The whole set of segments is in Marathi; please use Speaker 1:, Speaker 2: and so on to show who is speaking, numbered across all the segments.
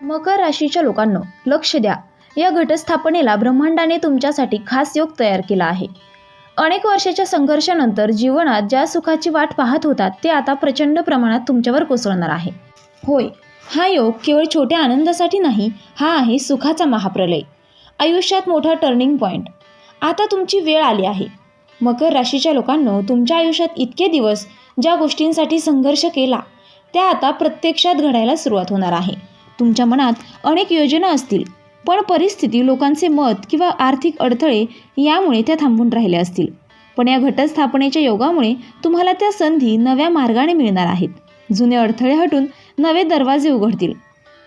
Speaker 1: मकर राशीच्या लोकांनो लक्ष द्या. या घटस्थापनेला ब्रह्मांडाने तुमच्यासाठी खास योग तयार केला आहे. अनेक वर्षाच्या संघर्षानंतर जीवनात ज्या सुखाची वाट पाहत होतात ते आता प्रचंड प्रमाणात तुमच्यावर कोसळणार आहे. होय हा योग केवळ छोट्या आनंदासाठी नाही हा आहे सुखाचा महाप्रलय. आयुष्यात मोठा टर्निंग पॉईंट आता तुमची वेळ आली आहे. मकर राशीच्या लोकांनो तुमच्या आयुष्यात इतके दिवस ज्या गोष्टींसाठी संघर्ष केला त्या आता प्रत्यक्षात घडायला सुरुवात होणार आहे. तुमच्या मनात अनेक योजना असतील पण परिस्थिती लोकांचे मत किंवा आर्थिक अडथळे यामुळे त्या थांबून राहिल्या असतील. पण या घटस्थापनेच्या योगामुळे तुम्हाला त्या संधी नव्या मार्गाने मिळणार आहेत. जुने अडथळे हटून नवे दरवाजे उघडतील.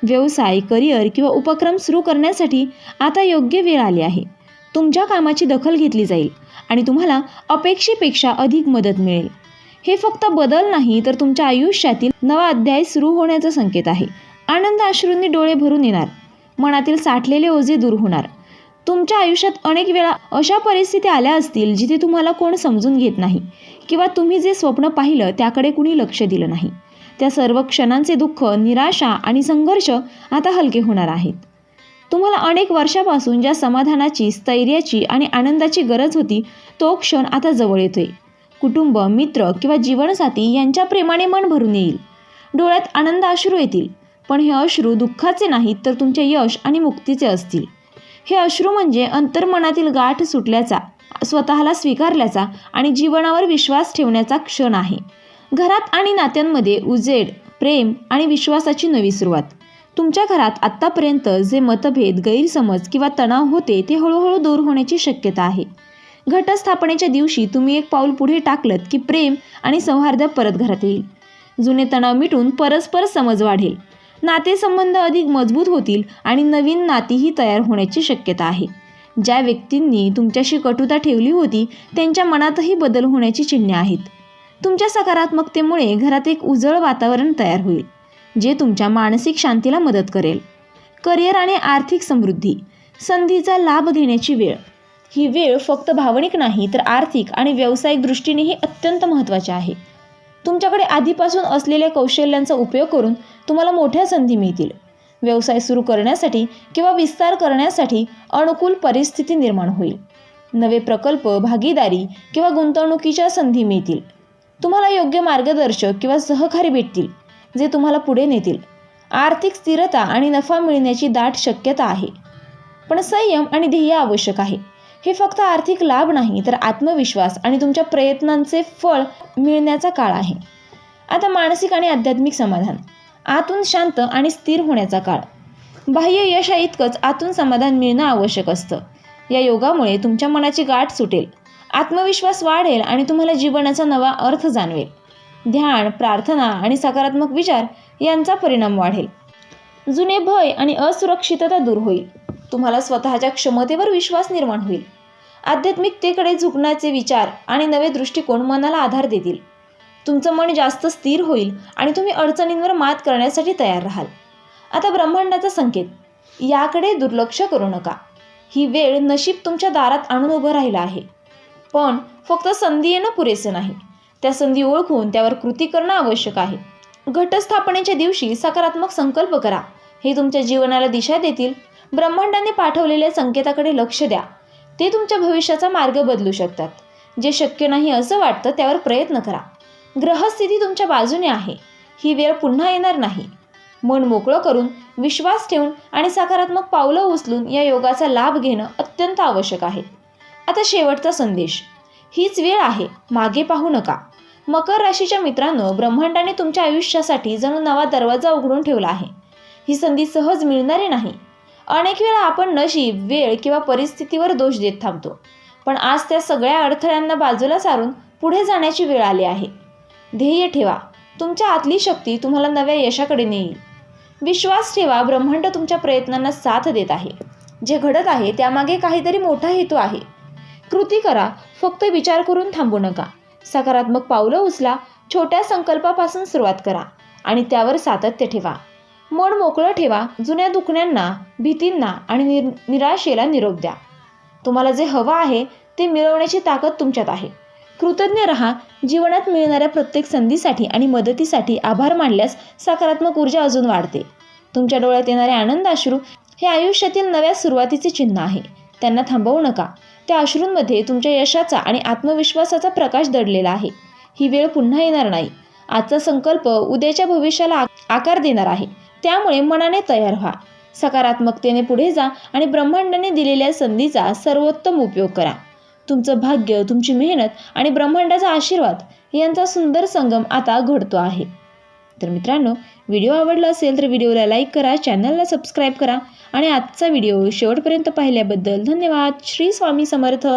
Speaker 1: व्यवसाय करिअर किंवा उपक्रम सुरू करण्यासाठी आता योग्य वेळ आली आहे. तुमच्या कामाची दखल घेतली जाईल आणि तुम्हाला अपेक्षेपेक्षा अधिक मदत मिळेल. हे फक्त बदल नाही तर तुमच्या आयुष्यातील नवा अध्याय सुरू होण्याचा संकेत आहे. आनंद अश्रूंनी डोळे भरून येणार. मनातील साठलेले ओझे दूर होणार. तुमच्या आयुष्यात अनेक वेळा अशा परिस्थिती आल्या असतील जिथे तुम्हाला कोण समजून घेत नाही किंवा तुम्ही जे स्वप्न पाहिलं त्याकडे कुणी लक्ष दिलं नाही. त्या सर्व क्षणांचे दुःख निराशा आणि संघर्ष आता हलके होणार आहेत. तुम्हाला अनेक वर्षापासून ज्या समाधानाची स्थैर्याची आणि आनंदाची गरज होती तो क्षण आता जवळ येतोय. कुटुंब मित्र किंवा जीवनसाथी यांच्या प्रेमाने मन भरून येईल. डोळ्यात आनंद अश्रू येतील. पण हे अश्रू दुःखाचे नाहीत तर तुमचे यश आणि मुक्तीचे असतील. हे अश्रू म्हणजे अंतर्मनातील गाठ सुटल्याचा स्वतःला स्वीकारल्याचा आणि जीवनावर विश्वास ठेवण्याचा क्षण आहे. घरात आणि नात्यांमध्ये उजेड प्रेम आणि विश्वासाची नवी सुरुवात. तुमच्या घरात आत्तापर्यंत जे मतभेद गैरसमज किंवा तणाव होते ते हळूहळू दूर होण्याची शक्यता आहे. घटस्थापनेच्या दिवशी तुम्ही एक पाऊल पुढे टाकलत की प्रेम आणि सौहार्द परत घरात येईल. जुने तणाव मिटून परस्पर समज वाढेल. नातेसंबंध अधिक मजबूत होतील आणि नवीन नातीही तयार होण्याची शक्यता आहे. ज्या व्यक्तींनी तुमच्याशी कटुता ठेवली होती त्यांच्या मनातही बदल होण्याची चिन्हे आहेत. तुमच्या सकारात्मकतेमुळे घरात एक उजळ वातावरण तयार होईल जे तुमच्या मानसिक शांतीला मदत करेल. करिअर आणि आर्थिक समृद्धी संधीचा लाभ घेण्याची वेळ. ही वेळ फक्त भावनिक नाही तर आर्थिक आणि व्यावसायिक दृष्टीनेही अत्यंत महत्त्वाची आहे. तुमच्याकडे आधीपासून असलेल्या कौशल्यांचा उपयोग करून तुम्हाला मोठ्या संधी मिळतील. व्यवसाय सुरू करण्यासाठी किंवा विस्तार करण्यासाठी अनुकूल परिस्थिती निर्माण होईल. नवे प्रकल्प भागीदारी किंवा गुंतवणुकीच्या संधी मिळतील. तुम्हाला योग्य मार्गदर्शक किंवा सहकारी भेटतील जे तुम्हाला पुढे नेतील. आर्थिक स्थिरता आणि नफा मिळण्याची दाट शक्यता आहे. पण संयम आणि ध्येय आवश्यक आहे. हे फक्त आर्थिक लाभ नाही तर आत्मविश्वास आणि तुमच्या प्रयत्नांचे फळ मिळण्याचा काळ आहे. आता मानसिक आणि आध्यात्मिक समाधान. आतून शांत आणि स्थिर होण्याचा काळ. बाह्य यश इतकंच आतून समाधान मिळणं आवश्यक असतं. या योगामुळे तुमच्या मनाची गाठ सुटेल. आत्मविश्वास वाढेल आणि तुम्हाला जीवनाचा नवा अर्थ जाणवेल. ध्यान प्रार्थना आणि सकारात्मक विचार यांचा परिणाम वाढेल. जुने भय आणि असुरक्षितता दूर होईल. तुम्हाला स्वतःच्या क्षमतेवर विश्वास निर्माण होईल. आध्यात्मिकतेकडे झुकण्याचे विचार आणि नवे दृष्टिकोन मनाला आधार देतील. तुमचं मन जास्त स्थिर होईल आणि तुम्ही अडचणींवर मात करण्यासाठी तयार राहाल. आता ब्रह्मांडाचा संकेत. याकडे दुर्लक्ष करू नका. ही वेळ नशीब तुमच्या दारात आणून उभं राहिलं आहे. पण फक्त संधी येणं पुरेसं नाही. त्या संधी ओळखून त्यावर कृती करणं आवश्यक आहे. घटस्थापनेच्या दिवशी सकारात्मक संकल्प करा. हे तुमच्या जीवनाला दिशा देतील ब्रह्मांडाने पाठवलेल्या संकेताकडे लक्ष द्या. ते तुमच्या भविष्याचा मार्ग बदलू शकतात. जे शक्य नाही असं वाटतं त्यावर प्रयत्न करा. ग्रहस्थिती तुमच्या बाजूने आहे. ही वेळ पुन्हा येणार नाही. मन मोकळं करून विश्वास ठेवून आणि सकारात्मक पावलं उचलून या योगाचा लाभ घेणं अत्यंत आवश्यक आहे. आता शेवटचा संदेश. हीच वेळ आहे. मागे पाहू नका. मकर राशीच्या मित्रांनो ब्रह्मांडाने तुमच्या आयुष्यासाठी जणू नवा दरवाजा उघडून ठेवला आहे. ही संधी सहज मिळणारी नाही. अनेक वेळा आपण नशीब वेळ किंवा परिस्थितीवर दोष देत थांबतो. पण आज त्या सगळ्या अडथळ्यांना बाजूला सारून पुढे जाण्याची वेळ आली आहे. ध्येय ठेवा. तुमच्या आतली शक्ती तुम्हाला नव्या यशाकडे नेईल. विश्वास ठेवा. ब्रह्मांड तुमच्या प्रयत्नांना साथ देत आहे. जे घडत आहे त्यामागे काहीतरी मोठा हेतू आहे. कृती करा. फक्त विचार करून थांबू नका. सकारात्मक पावलं उचला. छोट्या संकल्पापासून सुरुवात करा. आणि त्यावर सातत्य ठेवा. मन मोकळं ठेवा. जुन्या दुखण्यांना भीतींना आणि निर निराशेला निरोप द्या. तुम्हाला जे हवं आहे ते मिळवण्याची ताकद तुमच्यात आहे. कृतज्ञ रहा. जीवनात मिळणाऱ्या प्रत्येक संधीसाठी आणि मदतीसाठी आभार मानल्यास सकारात्मक ऊर्जा अजून वाढते. तुमच्या डोळ्यात येणारे आनंद अश्रू हे आयुष्यातील नव्या सुरुवातीचे चिन्ह आहे. त्यांना थांबवू नका. त्या अश्रूंमध्ये तुमच्या यशाचा आणि आत्मविश्वासाचा प्रकाश दडलेला आहे. ही वेळ पुन्हा येणार नाही. आजचा संकल्प उद्याच्या भविष्याला आकार देणार आहे. त्यामुळे मनाने तयार व्हा. सकारात्मकतेने पुढे जा आणि ब्रह्मांडाने दिलेल्या संधीचा सर्वोत्तम उपयोग करा. तुमचं भाग्य तुमची मेहनत आणि ब्रह्मांडाचा आशीर्वाद यांचा सुंदर संगम आता घडतो आहे. तर मित्रांनो व्हिडिओ आवडला असेल तर व्हिडिओला लाईक करा चॅनलला सबस्क्राईब करा आणि आजचा व्हिडिओ शेवटपर्यंत पाहिल्याबद्दल धन्यवाद. श्री स्वामी समर्थ.